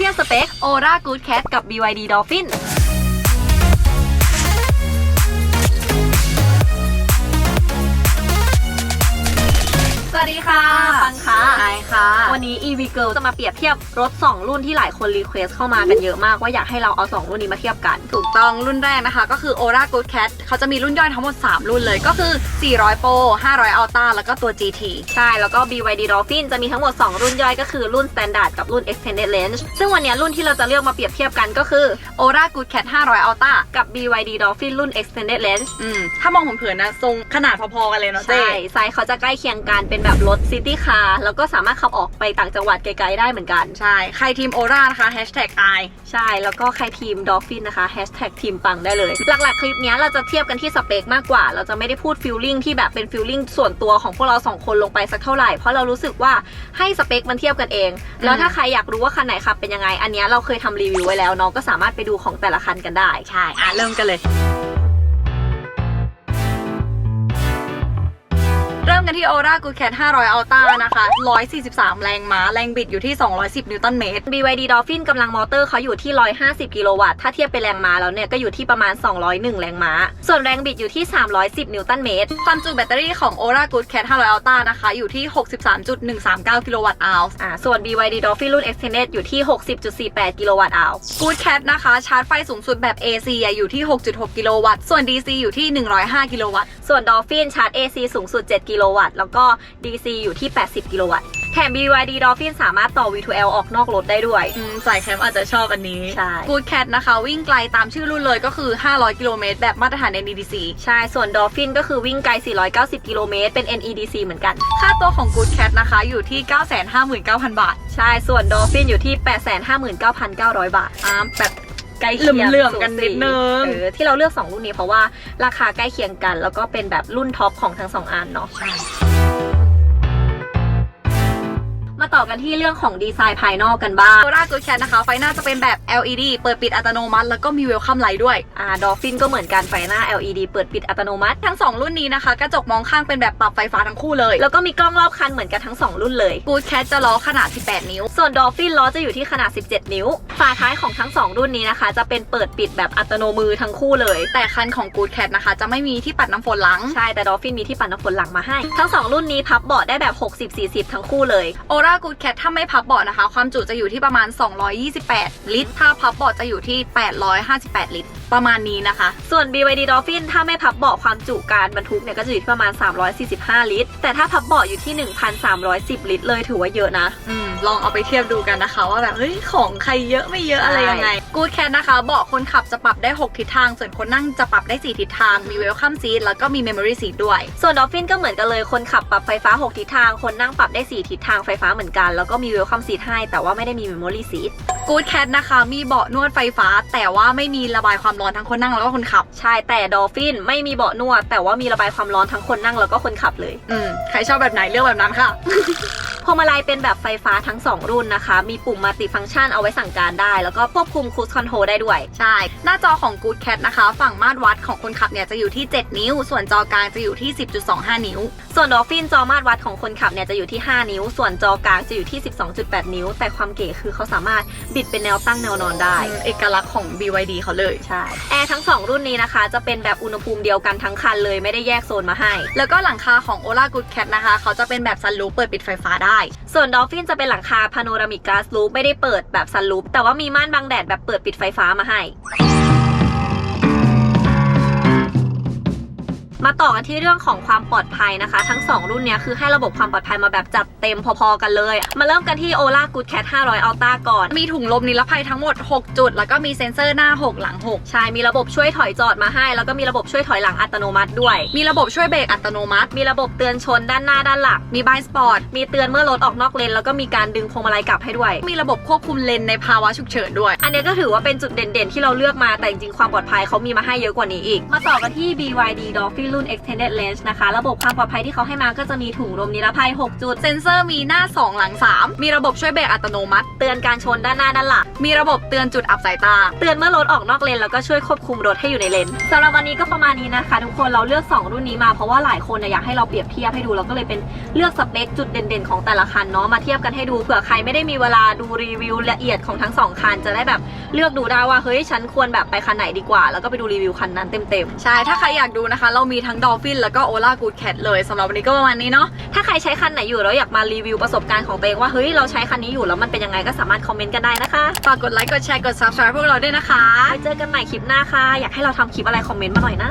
เทียบสเปค Aura Good Cat กับ BYD Dolphin สวัสดีค่ะ ปังค่ะ ไอค่ะ วันนี้ EV Girl จะมาเปรียบเทียบรถ 2 รุ่นที่หลายคนรีเควสเข้ามากันเยอะมากว่าอยากให้เราเอา 2 รุ่นนี้มาเทียบกัน ถูกต้องรุ่นแรกนะคะ ก็คือ Aura Good Cat เขาจะมีรุ่นย่อยทั้งหมด 3 รุ่นเลยก็คือ 400 Pro 500 Ultra แล้วก็ตัว GT ใช่ แล้วก็ BYD Dolphin จะมีทั้งหมด 2 รุ่นย่อยก็คือรุ่น Standard กับรุ่น Extended Range ซึ่งวันนี้รุ่นที่เราจะเลือกมาเปรียบเทียบกันก็คือ Aura Good Cat 500 Ultra กับ BYD Dolphin รุ่น Extended Range อืมถ้ามองเผินๆนะทรงขนาดพอๆกันเลยเนาะเจ๊ใช่ไซส์เขาจะใกล้เคียงกันเป็นแบบรถซิตี้คาร์แล้วก็สามารถขับออกไปต่างจังหวัดไกลๆได้เหมือนกันใช่ใครทีม Aura นะคะ Hashtag I ใช่แล้วก็ใครทีม Dolphin นะคะ Hashtag ทีมปังได้เลย หลักๆ คลิปนี้เราจะเทียบกันที่สเปคมากกว่า เราจะไม่ได้พูดฟิลลิ่งที่แบบเป็นฟิลลิ่งส่วนตัวของพวกเราสองคนลงไปสักเท่าไหร่เพราะเรารู้สึกว่าให้สเปคมันเทียบกันเอง แล้วถ้าใครอยากรู้ว่าคันไหนขับเป็นยังไง อันนี้เราเคยทำรีวิวไว้แล้วเนาะก็สามารถไปดูของแต่ละคันกันได้ใช่อะเริ่มกันเลย เริ่มกันที่ Aura Good Cat 500 Ultra นะคะ 143 แรงม้า แรงบิดอยู่ที่ 210 นิวตันเมตร BYD Dolphin กำลังมอเตอร์เขาอยู่ที่ 150 กิโลวัตต์ ถ้าเทียบเป็นแรงม้าแล้วเนี่ย ก็อยู่ที่ประมาณ 201 แรงม้า ส่วนแรงบิดอยู่ที่ 310 นิวตันเมตร ความจุแบตเตอรี่ของ Aura Good Cat 500 Ultra นะคะ อยู่ที่ 63.139 กิโลวัตต์อาวส์อ่าส่วน BYD Dolphin รุ่น Extended อยู่ที่ 60.48 กิโลวัตต์อาว Good Cat นะคะชาร์จไฟสูงสุดแบบ AC อะอยู่ที่ 6.6 กิโลวัตต์ ส่วน DC อยู่ที่ 105 กิโลวัตต์ ส่วน Dolphin ชาร์จ AC สูงสุด 7กิโลวัตต์ แล้วก็ DC อยู่ที่ 80 กิโลวัตต์ แถม BYD Dolphin สามารถต่อ V2L ออกนอกรถได้ด้วย อืมสายแคมป์อาจจะชอบอันนี้ ใช่ Good Cat นะคะ วิ่งไกลตามชื่อรุ่นเลยก็คือ 500 กิโลเมตรแบบมาตรฐาน NEDC ใช่ ส่วน Dolphin ก็คือวิ่งไกล 490 กิโลเมตรเป็น NEDC เหมือนกัน ค่าตัวของ Good Cat นะคะอยู่ที่ 959,000 บาท ใช่ ส่วน Dolphin อยู่ที่ 859,900 บาทอ่าแบบ ใกล้เคียงเหลื่อมๆกันนิดนึง เออที่เราเลือก 2 รุ่นนี้เพราะว่าราคาใกล้เคียงกัน แล้วก็เป็นแบบรุ่นท็อปของทั้งสองอันเนาะ มาต่อกันที่เรื่องของดีไซน์ภายนอกกันบ้าง Aura Good Cat นะคะ ไฟหน้าจะเป็นแบบ LED เปิดปิดอัตโนมัติ แล้วก็มี Welcome Light ด้วย อ่า Dolphin ก็เหมือนกันไฟหน้า LED เปิดปิดอัตโนมัติ ทั้ง 2 รุ่นนี้นะคะ กระจกมองข้างเป็นแบบปรับไฟฟ้าทั้งคู่เลย แล้วก็มีกล้องรอบคันเหมือนกันทั้ง 2 รุ่นเลย Good Cat จะล้อขนาด 18 นิ้ว ส่วน Dolphin ล้อจะอยู่ที่ขนาด 17 นิ้ว ฝาท้ายของทั้ง 2 รุ่นนี้นะคะ จะเป็นเปิดปิดแบบอัตโนมือทั้งคู่เลย แต่คันของ Good Cat นะคะ จะไม่มีที่ปัดน้ำฝนหลังใช่แต่ Dolphin มีที่ปัดน้ำฝนหลังมาให้ ทั้ง 2 รุ่นนี้พับเบาะได้แบบ 60-40 ทั้งคู่เลยกูดแคทถ้าไม่พับเบาะนะคะ ความจุจะอยู่ที่ประมาณ 228 ลิตร ถ้าพับเบาะจะอยู่ที่ 858 ลิตร ประมาณนี้นะคะ ส่วน BYD Dolphin ถ้าไม่พับเบาะความจุการบรรทุกเนี่ยก็จะอยู่ที่ประมาณ 345 ลิตร แต่ถ้าพับเบาะอยู่ที่ 1,310 ลิตร เลยถือว่าเยอะนะอืมลองเอาไปเทียบดูกันนะคะ ว่าแบบเฮ้ยของใครเยอะไม่เยอะอะไรยังไง Good Cat นะคะเบาะคนขับจะปรับได้ 6 ทิศทาง ส่วนคนนั่งจะปรับได้ 4 ทิศทาง มี Welcome Seat แล้วก็มี Memory Seat ด้วย ส่วน Dolphin ก็เหมือนกันเลยคนขับปรับไฟฟ้า 6 ทิศทาง คนนั่งปรับได้ 4 ทิศทางไฟฟ้าเหมือนกัน แล้วก็มี Welcome Seat ให้แต่ว่าไม่ได้มี Memory Seat Good Cat นะคะ มีเบาะนวดไฟฟ้า แต่ว่าไม่มีระบายความร้อนทั้งคนนั่งแล้วก็คนขับ ใช่แต่ดอฟฟินไม่มีเบาะนวด แต่ว่ามีระบายความร้อนทั้งคนนั่งแล้วก็คนขับเลย อืมใครชอบแบบไหนเลือกแบบนั้นค่ะ วงมาลัยเป็นแบบไฟฟ้าทั้ง 2 รุ่นนะคะ มีปุ่มมัลติฟังก์ชันเอาไว้สั่งการได้ แล้วก็ควบคุมคูสคอนโทรลได้ด้วย ใช่ หน้าจอของ Good Cat นะคะ ฝั่งมาตรวัดของคนขับเนี่ยจะอยู่ที่ 7 นิ้ว ส่วนจอกลางจะอยู่ที่ 10.25 นิ้ว ส่วน Dolphin จอมาตรวัดของคนขับเนี่ยจะอยู่ที่ 5 นิ้ว ส่วนจอกลางจะอยู่ที่ 12.8 นิ้ว แต่ความเก๋คือเขาสามารถบิดเป็นแนวตั้งแนวนอนได้ เอกลักษณ์ของ BYD เขาเลย ใช่ แอร์ทั้ง 2 รุ่นนี้นะคะ จะเป็นแบบอุณหภูมิเดียวกันทั้งคันเลย ไม่ได้แยกโซนมาให้ แล้วก็หลังคาของ Ola Good Cat นะคะ เขาจะเป็นแบบซันรูปเปิดปิดไฟฟ้าได้ส่วนดอลฟินจะเป็นหลังคาพาโนรามิกก a สลูปไม่ได้เปิดแบบซันลูปแต่ว่ามีม่านบังแดดแบบเปิดปิดไฟฟ้ามาให้ มาต่อกันที่เรื่องของความปลอดภัยนะคะ ทั้ง 2 รุ่นเนี้ยคือให้ระบบความปลอดภัยมาแบบจัดเต็มพอๆกันเลย มาเริ่มกันที่ Ola Good Cat 500 Ultra ก่อน มีถุงลมนิรภัยทั้งหมด 6 จุด แล้วก็มีเซ็นเซอร์หน้า 6 หลังใช่ มีระบบช่วยถอยจอดมาให้ แล้วก็มีระบบช่วยถอยหลังอัตโนมัติด้วย มีระบบช่วยเบรกอัตโนมัติ มีระบบเตือนชนด้านหน้าด้านหลัง มีบายสปอร์ต มีเตือนเมื่อรถออกนอกเลน แล้วก็มีการดึงพวงมาลัยกลับให้ด้วย มีระบบควบคุมเลนในภาวะฉุกเฉินด้วย อันนี้ก็ถือว่าเป็นจุดเด่นๆ ที่เราเลือกมา แต่จริงๆ ความปลอดภัยเขามีมาให้เยอะกว่านี้อีก มาต่อกันที่ BYD Dolphin รุ่น extended range นะคะ ระบบความปลอดภัยที่เขาให้มาก็จะมีถุงลมนิรภัย 6 จุด เซ็นเซอร์มีหน้า 2 หลัง 3 มีระบบช่วยเบรกอัตโนมัติ เตือนการชนด้านหน้าด้านหลัง มีระบบเตือนจุดอับสายตา เตือนเมื่อรถออกนอกเลนแล้วก็ช่วยควบคุมรถให้อยู่ในเลนสำหรับวันนี้ก็ประมาณนี้นะคะ ทุกคนเราเลือก 2 รุ่นนี้มาเพราะว่าหลายคนน่ะอยากให้เราเปรียบเทียบให้ดูเราก็เลยเป็นเลือกสเปคจุดเด่นๆของแต่ละคันเนาะมาเทียบกันให้ดูเผื่อใครไม่ได้มีเวลาดูรีวิวละเอียดของทั้งสองคันจะได้แบบเลือกดูได้ว่าเฮ้ยฉันควรแบบไปคันไหนดีกว่า แล้วก็ไปดูรีวิวคันนั้นเต็มๆใช่ถ้าใครอยากดูนะคะ เรามีทั้งดอลฟินแล้วก็โอล่ากูดแคทเลยสำหรับวันนี้ก็ประมาณนี้เนาะถ้าใครใช้คันไหนอยู่แล้วอยากมารีวิวประสบการณ์ของตัวเองว่าเฮ้ยเราใช้คันนี้อยู่แล้วมันเป็นยังไงก็สามารถคอมเมนต์กันได้นะคะฝากกดไลค์กดแชร์กด subscribe พวกเราด้วยนะคะไว้เจอกันใหม่คลิปหน้าค่ะ อยากให้เราทำคลิปอะไรคอมเมนต์มาหน่อยนะ